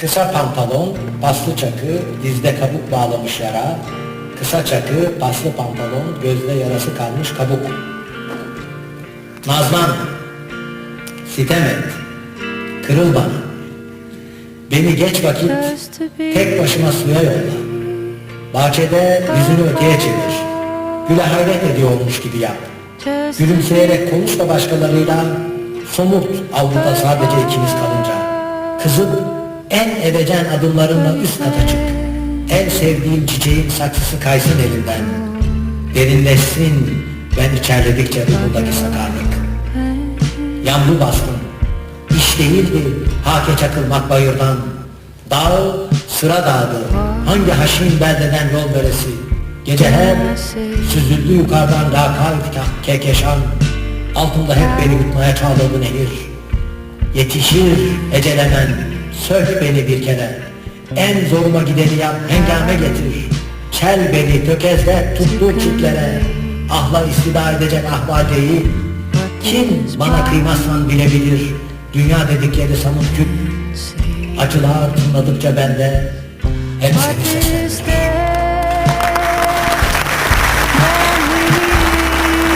Kısa pantolon, paslı çakı, dizde kabuk bağlamış yara. Kısa çakı, paslı pantolon, gözde yarası kalmış kabuk. Nazlan, sitem et, kırıl bana. Beni geç vakit tek başıma suya yolla. Bahçede yüzünü öteye çevir. Güle hayret ediyormuş gibi yap. Gülümseyerek konuş da başkalarıyla somut avluda sadece ikimiz kalınca. Kızım en evecen adımlarınla üst kata çık. En sevdiğim çiçeğin saksısı kaysın elinden. Derinleşsin ben içerledikçe ruhundaki sakarlık. Yağmur baskın. İş değildi hake çakılmak bayırdan. Dağ sıra dağdı. Hangi haşin beldeden yol veresi. Gece her süzüldü yukarıdan lakayt kekeşan. Altında hep beni yutmaya çağladı nehir. Yetişir ecelemen, sök beni bir kere. En zoruma gideni yap, hengame getir. Çel beni tökezle tuttuğu çitlere. Ahla istida edecek ahval değil. Kim bana kıymazsan bilebilir. Dünya dedikleri samut küp. Acılar tınladıkça bende hep seni seslenir.